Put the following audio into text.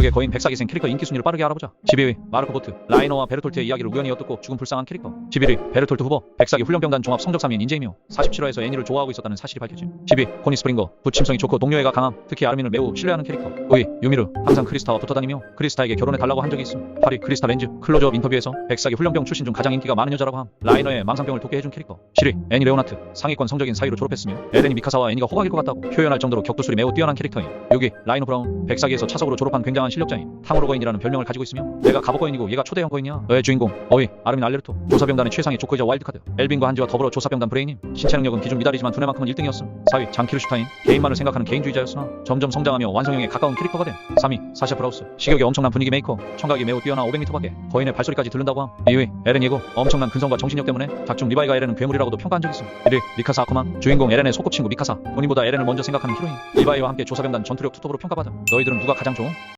실력의 거인 백사기생 캐릭터 인기 순위를 빠르게 알아보자. 12위 마르코 보트. 라이너와 베르톨트의 이야기를 우연히 엿듣고 죽은 불쌍한 캐릭터. 11위 베르톨트 후보. 백사기 훈련병단 종합 성적 3위인 인재이며 47화에서 애니를 좋아하고 있었다는 사실이 밝혀짐 10위 코니 스프링거. 부침성이 좋고 동료애가 강함 특히 아르민을 매우 신뢰하는 캐릭터. 5위 유미르. 항상 크리스타와 붙어다니며 크리스타에게 결혼해달라고 한 적이 있음. 8위 크리스타 렌즈. 클로즈업 인터뷰에서 백사기 훈련병 출신 중 가장 인기가 많은 여자라고 함. 라이너의 망상병을 돕게 해준 캐릭터. 7위 애니 레오나트. 상위권 성적인 사이로 졸업했으며 에렌이 미카사와 애니가 호각일 것 같다고 표현할 정도로 격투술이 매우 뛰어난 캐릭터임 6위 라이너 브라운. 백사기에서 차석으로 졸업한 굉장한 실력자임 탕후루 거인이라는 별명을 가지고 있으며 내가 갑옷 거인이고 얘가 초대형 거인이야. 너의 주인공 어위 아르민 알레르토. 조사병단의 최상의 조커이자 와일드카드. 엘빈과 한지와 더불어 조사병단 브레인임 신체 능력은 기존 미달이지만 두뇌만큼은 1등이었음. 4위 장키르슈타인. 개인만을 생각하는 개인주의자였으나 점점 성장하며 완성형에 가까운 캐릭터가 된 3위 사샤 브라우스. 식욕이 엄청난 분위기 메이커. 청각이 매우 뛰어나 500m 밖에 거인의 발소리까지 들른다고 함. 2위 에렌 예고. 엄청난 근성과 정신력 때문에 작중 리바이가 에렌은 괴물이라고도 평가한 적이 있음. 1위 미카사 아쿠만 주인공 에렌의 소꿉친구 미카사. 본인보다 에렌을 먼저 생각하는 히로인. 리바이와 함께 조사병단 전투력 투톱으로 평가받음. 너희들은 누가 가장 좋음?